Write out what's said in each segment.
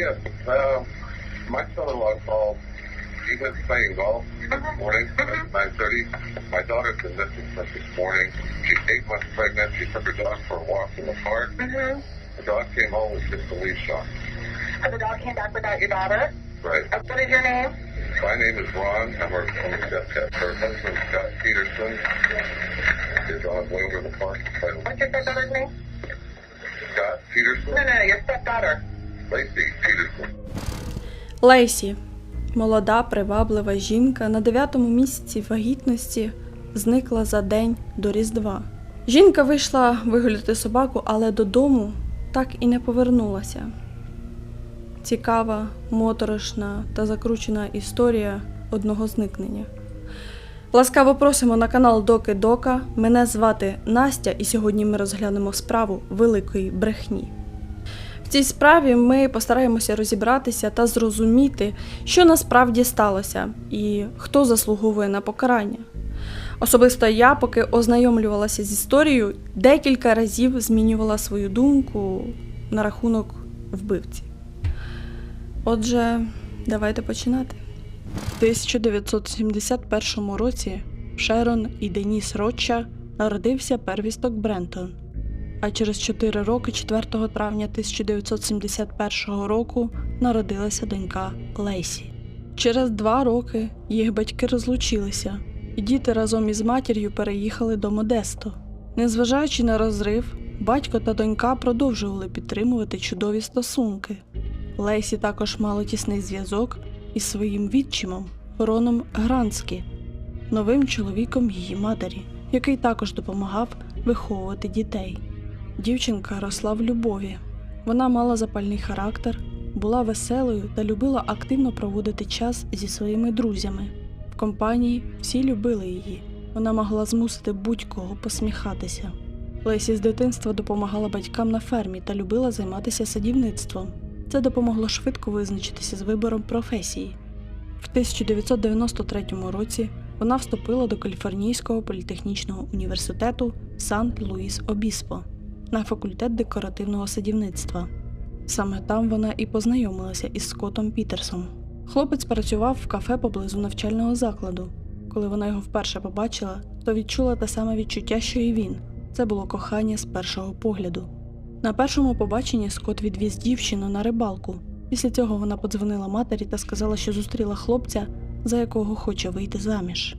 Yes, uh, my son-in-law called. He was playing golf this morning at 9.30. My daughter's been missing since this morning. She's eight months pregnant. She took her dog for a walk in the park. Mm-hmm. The dog came home with just a leash on. And the dog came back without your daughter? Right. Uh, what is your name? My name is Ron. I'm her, her, her husband, Scott Peterson. Is on way over the park. What's your stepdaughter's name? Scott Peterson? No, no, no, your stepdaughter. Лейсі, молода, приваблива жінка на дев'ятому місяці вагітності зникла за день до Різдва. Жінка вийшла вигуляти собаку, але додому так і не повернулася. Цікава, моторошна та закручена історія одного зникнення. Ласкаво просимо на канал Доки Дока. Мене звати Настя, і сьогодні ми розглянемо справу великої брехні. Цій справі ми постараємося розібратися та зрозуміти, що насправді сталося і хто заслуговує на покарання. Особисто я, поки ознайомлювалася з історією, декілька разів змінювала свою думку на рахунок вбивці. Отже, давайте починати. В 1971 році Шерон і Деніс Ротча народився первісток Брентон. А через 4 роки, 4 травня 1971 року, народилася донька Лейсі. Через два роки їх батьки розлучилися, і діти разом із матір'ю переїхали до Модесто. Незважаючи на розрив, батько та донька продовжували підтримувати чудові стосунки. Лейсі також мало тісний зв'язок із своїм відчимом Роном Гранскі, новим чоловіком її матері, який також допомагав виховувати дітей. Дівчинка росла в любові. Вона мала запальний характер, була веселою та любила активно проводити час зі своїми друзями. В компанії всі любили її. Вона могла змусити будь-кого посміхатися. Лесі з дитинства допомагала батькам на фермі та любила займатися садівництвом. Це допомогло швидко визначитися з вибором професії. В 1993 році вона вступила до Каліфорнійського політехнічного університету Сан-Луїс Обіспо на факультет декоративного садівництва. Саме там вона і познайомилася із Скоттом Пітерсом. Хлопець працював в кафе поблизу навчального закладу. Коли вона його вперше побачила, то відчула те саме відчуття, що і він. Це було кохання з першого погляду. На першому побаченні Скотт відвіз дівчину на рибалку. Після цього вона подзвонила матері та сказала, що зустріла хлопця, за якого хоче вийти заміж.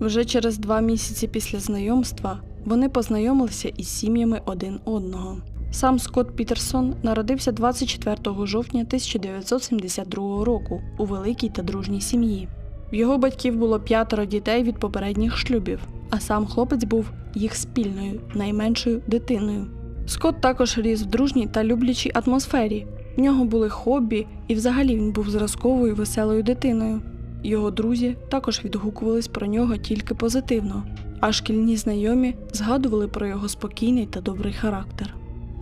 Вже через два місяці після знайомства вони познайомилися із сім'ями один одного. Сам Скотт Пітерсон народився 24 жовтня 1972 року у великій та дружній сім'ї. В його батьків було п'ятеро дітей від попередніх шлюбів, а сам хлопець був їх спільною, найменшою дитиною. Скотт також ріс в дружній та люблячій атмосфері. В нього були хобі, і взагалі він був зразковою веселою дитиною. Його друзі також відгукувались про нього тільки позитивно, а шкільні знайомі згадували про його спокійний та добрий характер.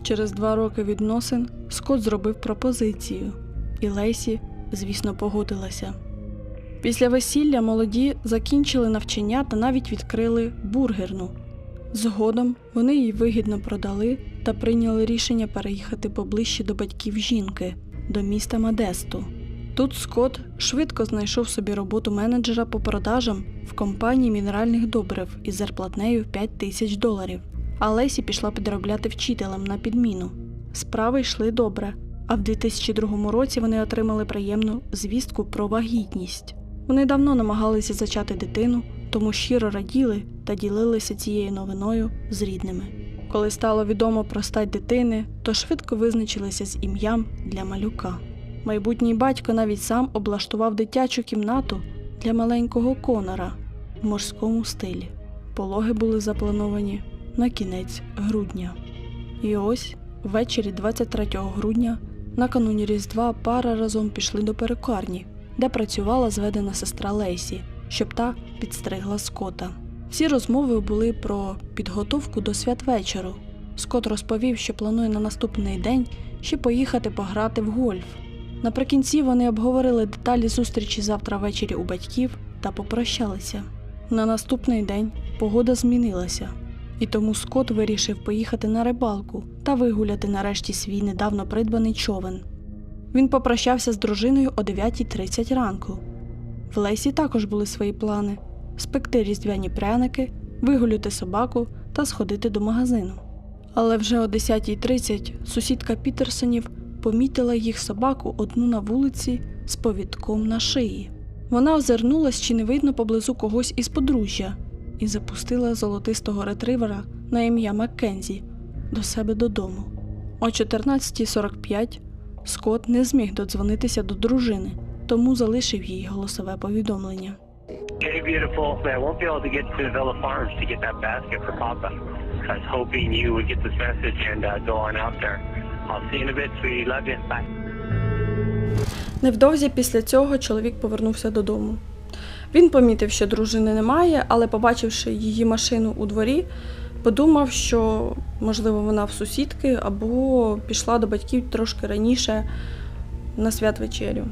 Через два роки відносин Скотт зробив пропозицію, і Лейсі, звісно, погодилася. Після весілля молоді закінчили навчання та навіть відкрили бургерну. Згодом вони її вигідно продали та прийняли рішення переїхати поближче до батьків жінки, до міста Модесту. Тут Скотт швидко знайшов собі роботу менеджера по продажам в компанії мінеральних добрив із зарплатнею в 5 тисяч доларів. А Лесі пішла підробляти вчителем на підміну. Справи йшли добре, а в 2002 році вони отримали приємну звістку про вагітність. Вони давно намагалися зачати дитину, тому щиро раділи та ділилися цією новиною з рідними. Коли стало відомо про стать дитини, то швидко визначилися з ім'ям для малюка. Майбутній батько навіть сам облаштував дитячу кімнату для маленького конора в морському стилі. Пологи були заплановані на кінець грудня. І ось ввечері 23 грудня, накануні Різдва, пара разом пішли до перукарні, де працювала зведена сестра Лейсі, щоб та підстригла Скота. Всі розмови були про підготовку до святвечору. Скот розповів, що планує на наступний день ще поїхати пограти в гольф. Наприкінці вони обговорили деталі зустрічі завтра ввечері у батьків та попрощалися. На наступний день погода змінилася, і тому Скот вирішив поїхати на рибалку та вигуляти нарешті свій недавно придбаний човен. Він попрощався з дружиною о 9.30 ранку. В Лейсі також були свої плани: спекти різдвяні пряники, вигуляти собаку та сходити до магазину. Але вже о 10.30 сусідка Пітерсонів помітила їх собаку одну на вулиці з повідком на шиї. Вона озирнулась, чи не видно поблизу когось із подружжя, і запустила золотистого ретривера на ім'я Маккензі до себе додому. О 14.45 Скотт не зміг додзвонитися до дружини, тому залишив їй голосове повідомлення. Hey, beautiful. I won't be able to get to Villa Farms to get that basket for Papa. I was hoping you would get this message and uh, go on out there. Невдовзі після цього чоловік повернувся додому. Він помітив, що дружини немає, але, побачивши її машину у дворі, подумав, що можливо вона в сусідки або пішла до батьків трошки раніше на святвечерю.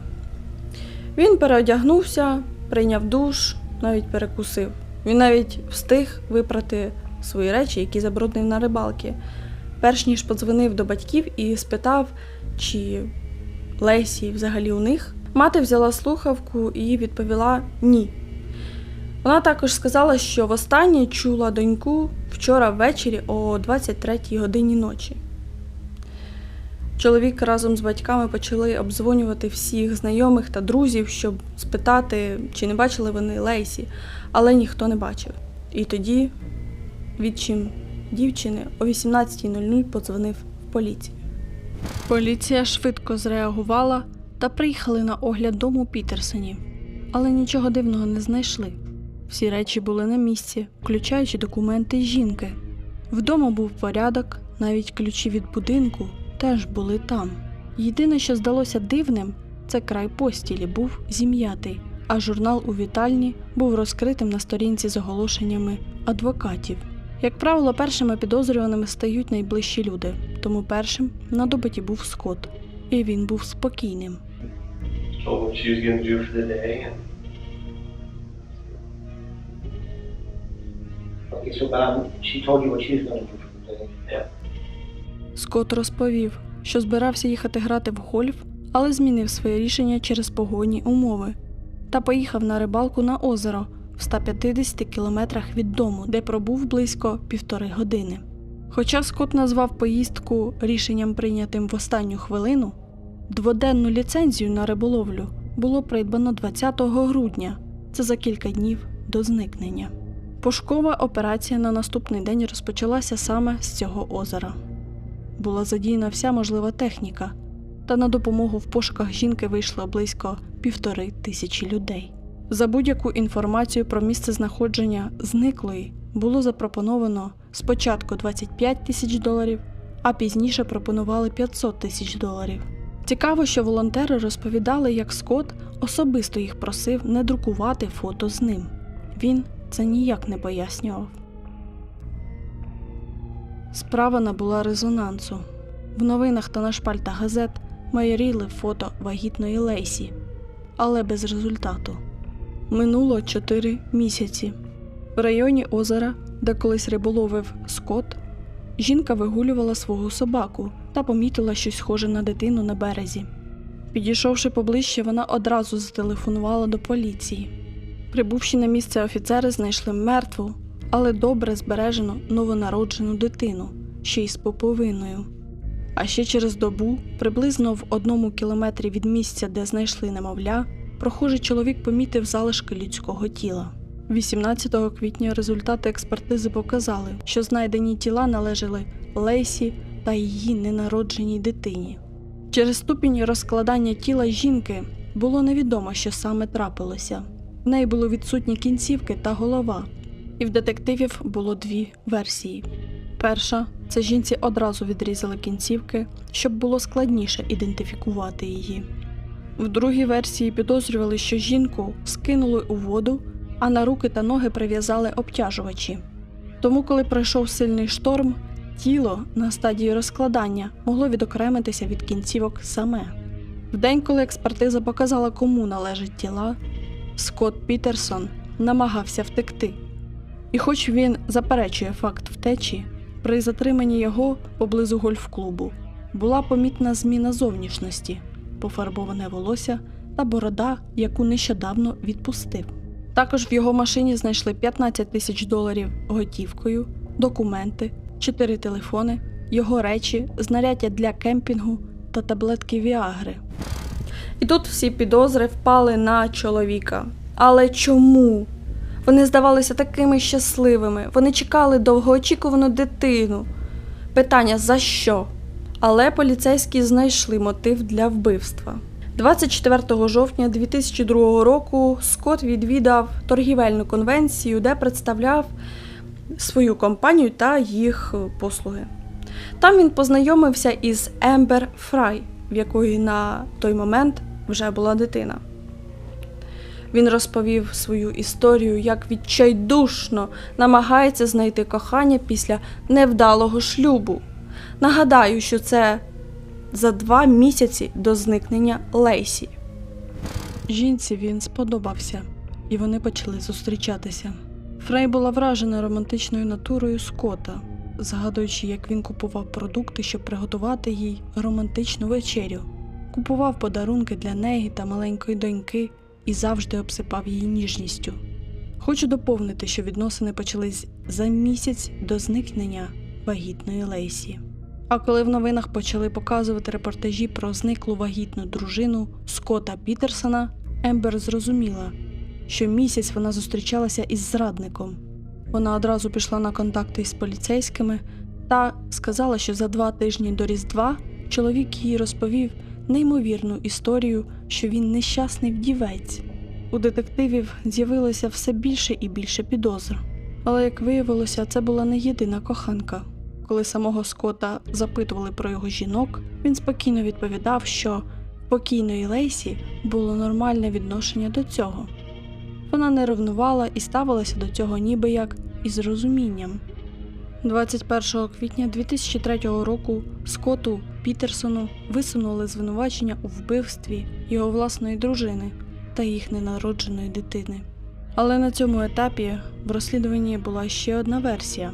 Він переодягнувся, прийняв душ, навіть перекусив. Він навіть встиг випрати свої речі, які забруднив на рибалки, перш ніж подзвонив до батьків і спитав, чи Лесі взагалі у них. Мати взяла слухавку і відповіла ні. Вона також сказала, що востаннє чула доньку вчора ввечері о 23 годині ночі. Чоловік разом з батьками почали обдзвонювати всіх знайомих та друзів, щоб спитати, чи не бачили вони Лейсі, але ніхто не бачив. І тоді відчим дівчини о 18.00 подзвонив в поліцію. Поліція швидко зреагувала та приїхали на огляд дому Пітерсонів, але нічого дивного не знайшли. Всі речі були на місці, включаючи документи жінки. Вдома був порядок, навіть ключі від будинку теж були там. Єдине, що здалося дивним, це край постілі був зім'ятий, а журнал у вітальні був розкритим на сторінці з оголошеннями адвокатів. Як правило, першими підозрюваними стають найближчі люди, тому першим на допиті був Скотт, і він був спокійним. um, Скотт розповів, що збирався їхати грати в гольф, але змінив своє рішення через погодні умови та поїхав на рибалку на озеро в 150 кілометрах від дому, де пробув близько півтори години. Хоча Скотт назвав поїздку рішенням прийнятим в останню хвилину, дводенну ліцензію на риболовлю було придбано 20 грудня, це за кілька днів до зникнення. Пошукова операція на наступний день розпочалася саме з цього озера була задіяна вся можлива техніка, та на допомогу в пошуках жінки вийшло близько півтори тисячі людей. За будь-яку інформацію про місце знаходження зниклої було запропоновано спочатку 25 тисяч доларів, а пізніше пропонували 500 тисяч доларів. Цікаво, що волонтери розповідали, як Скотт особисто їх просив не друкувати фото з ним. Він це ніяк не пояснював. Справа набула резонансу. В новинах та на шпальтах газет майоріли фото вагітної Лейсі, але без результату. Минуло чотири місяці. В районі озера, де колись риболовив Скотт, жінка вигулювала свого собаку та помітила щось схоже на дитину на березі. Підійшовши поближче, вона одразу зателефонувала до поліції. Прибувши на місце офіцери знайшли мертву, але добре збережену новонароджену дитину, ще й з поповиною. А ще через добу, приблизно в одному кілометрі від місця, де знайшли немовля, прохожий чоловік помітив залишки людського тіла. 18 квітня результати експертизи показали, що знайдені тіла належали Лейсі та її ненародженій дитині. Через ступінь розкладання тіла жінки було невідомо, що саме трапилося. В неї були відсутні кінцівки та голова, і в детективів було дві версії. Перша це жінці одразу відрізали кінцівки, щоб було складніше ідентифікувати її. В другій версії підозрювали, що жінку скинули у воду, а на руки та ноги прив'язали обтяжувачі. Тому, коли пройшов сильний шторм, тіло на стадії розкладання могло відокремитися від кінцівок саме. В день, коли експертиза показала, кому належать тіла, Скотт Пітерсон намагався втекти. І хоч він заперечує факт втечі, при затриманні його поблизу гольф-клубу була помітна зміна зовнішності. Пофарбоване волосся та борода, яку нещодавно відпустив. Також в його машині знайшли 15 тисяч доларів готівкою, документи, 4 телефони, його речі, знаряддя для кемпінгу та таблетки Віагри. І тут всі підозри впали на чоловіка. Але чому? Вони здавалися такими щасливими, вони чекали довгоочікувану дитину. Питання за що? Але поліцейські знайшли мотив для вбивства. 24 жовтня 2002 року Скотт відвідав торгівельну конвенцію, де представляв свою компанію та їх послуги. Там він познайомився із Ембер Фрай, в якої на той момент вже була дитина. Він розповів свою історію, як відчайдушно намагається знайти кохання після невдалого шлюбу. Нагадаю, що це за два місяці до зникнення Лейсі. Жінці він сподобався, і вони почали зустрічатися. Фрей була вражена романтичною натурою Скота, згадуючи, як він купував продукти, щоб приготувати їй романтичну вечерю, купував подарунки для неї та маленької доньки і завжди обсипав її ніжністю. Хочу доповнити, що відносини почались за місяць до зникнення вагітної Лейсі. А коли в новинах почали показувати репортажі про зниклу вагітну дружину Скотта Пітерсона, Ембер зрозуміла, що місяць вона зустрічалася із зрадником. Вона одразу пішла на контакти із поліцейськими та сказала, що за два тижні до Різдва чоловік їй розповів неймовірну історію, що він нещасний вдівець. У детективів з'явилося все більше і більше підозр. Але, як виявилося, це була не єдина коханка. Коли самого Скотта запитували про його жінок, він спокійно відповідав, що покійної Лейсі було нормальне відношення до цього. Вона не ревнувала і ставилася до цього ніби як із розумінням. 21 квітня 2003 року Скотту Пітерсону висунули звинувачення у вбивстві його власної дружини та їх ненародженої дитини. Але на цьому етапі в розслідуванні була ще одна версія.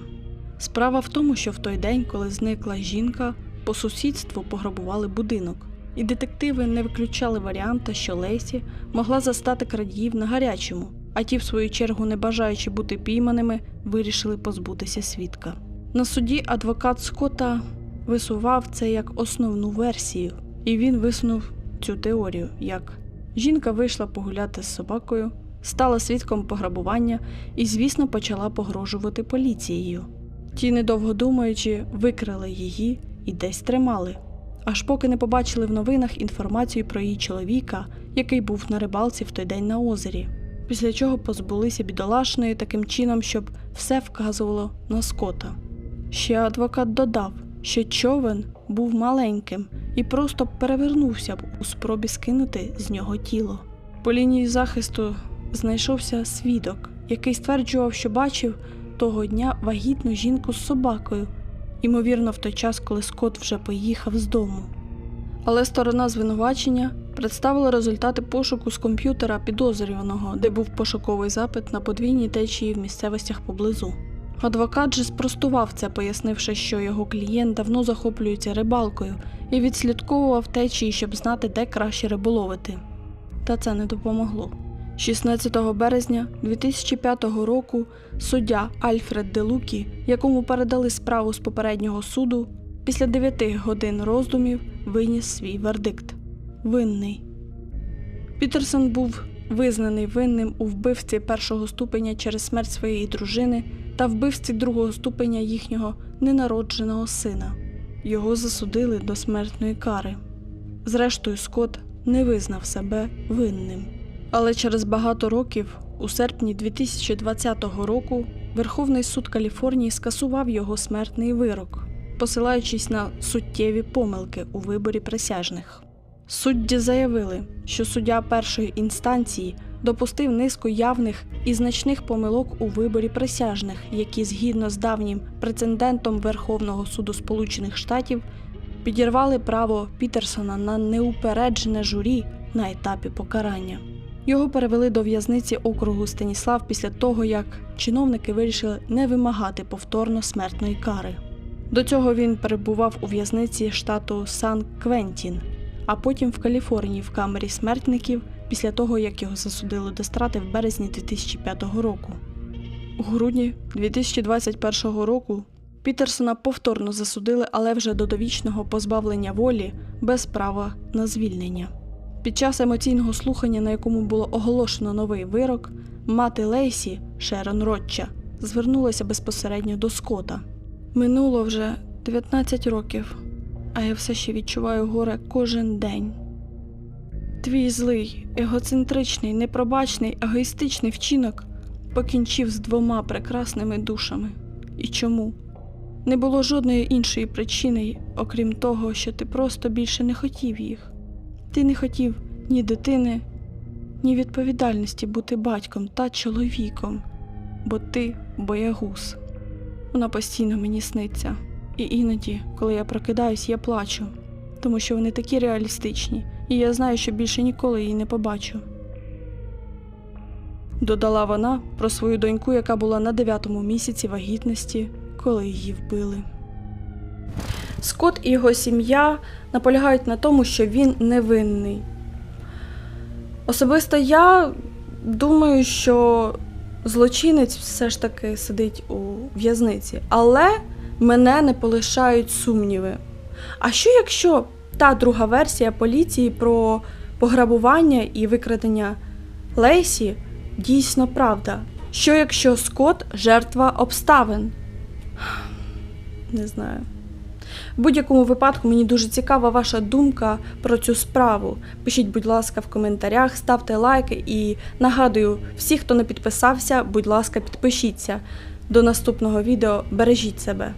Справа в тому, що в той день, коли зникла жінка, по сусідству пограбували будинок, і детективи не виключали варіанта, що Лейсі могла застати крадіїв на гарячому, а ті, в свою чергу, не бажаючи бути пійманими, вирішили позбутися свідка. На суді адвокат Скотта висував це як основну версію, і він висунув цю теорію як жінка вийшла погуляти з собакою, стала свідком пограбування і, звісно, почала погрожувати поліцією. Ті, недовго думаючи, викрали її і десь тримали, аж поки не побачили в новинах інформацію про її чоловіка, який був на рибалці в той день на озері, після чого позбулися бідолашної таким чином, щоб все вказувало на скота. Ще адвокат додав, що човен був маленьким і просто перевернувся б у спробі скинути з нього тіло. По лінії захисту знайшовся свідок, який стверджував, що бачив того дня вагітну жінку з собакою, ймовірно, в той час, коли Скотт вже поїхав з дому. Але сторона звинувачення представила результати пошуку з комп'ютера підозрюваного, де був пошуковий запит на подвійній течії в місцевостях поблизу. Адвокат же спростував це, пояснивши, що його клієнт давно захоплюється рибалкою і відслідковував течії, щоб знати, де краще риболовити. Та це не допомогло. 16 березня 2005 року суддя Альфред Делукі, якому передали справу з попереднього суду, після 9 годин роздумів виніс свій вердикт винний. Пітерсон був визнаний винним у вбивстві першого ступеня через смерть своєї дружини та вбивстві другого ступеня їхнього ненародженого сина. Його засудили до смертної кари. Зрештою, Скотт не визнав себе винним. Але через багато років, у серпні 2020 року, Верховний суд Каліфорнії скасував його смертний вирок, посилаючись на суттєві помилки у виборі присяжних. Судді заявили, що суддя першої інстанції допустив низку явних і значних помилок у виборі присяжних, які згідно з давнім прецедентом Верховного суду Сполучених Штатів підірвали право Пітерсона на неупереджене журі на етапі покарання. Його перевели до в'язниці округу Станіслав після того, як чиновники вирішили не вимагати повторно смертної кари. До цього він перебував у в'язниці штату Сан Квентін, а потім в Каліфорнії в камері смертників після того, як його засудили до страти в березні 2005 року. У грудні 2021 року Пітерсона повторно засудили, але вже до довічного позбавлення волі без права на звільнення. Під час емоційного слухання, на якому було оголошено новий вирок, мати Лейсі Шерон Ротча звернулася безпосередньо до Скота. Минуло вже 19 років, а я все ще відчуваю горе кожен день. Твій злий, егоцентричний, непробачний, егоїстичний вчинок покінчив з двома прекрасними душами. І чому? Не було жодної іншої причини, окрім того, що ти просто більше не хотів їх. Ти не хотів ні дитини, ні відповідальності бути батьком та чоловіком, бо ти боягуз. Вона постійно мені сниться. І іноді, коли я прокидаюсь, я плачу, тому що вони такі реалістичні, і я знаю, що більше ніколи її не побачу. Додала вона про свою доньку, яка була на дев'ятому місяці вагітності, коли її вбили. Скот і його сім'я наполягають на тому, що він невинний. Особисто я думаю, що злочинець все ж таки сидить у в'язниці, але мене не полишають сумніви. А що якщо та друга версія поліції про пограбування і викрадення Лейсі дійсно правда? Що якщо Скот жертва обставин? Не знаю. В будь-якому випадку мені дуже цікава ваша думка про цю справу. Пишіть, будь ласка, в коментарях, ставте лайки і нагадую, всі, хто не підписався, будь ласка, підпишіться. До наступного відео бережіть себе.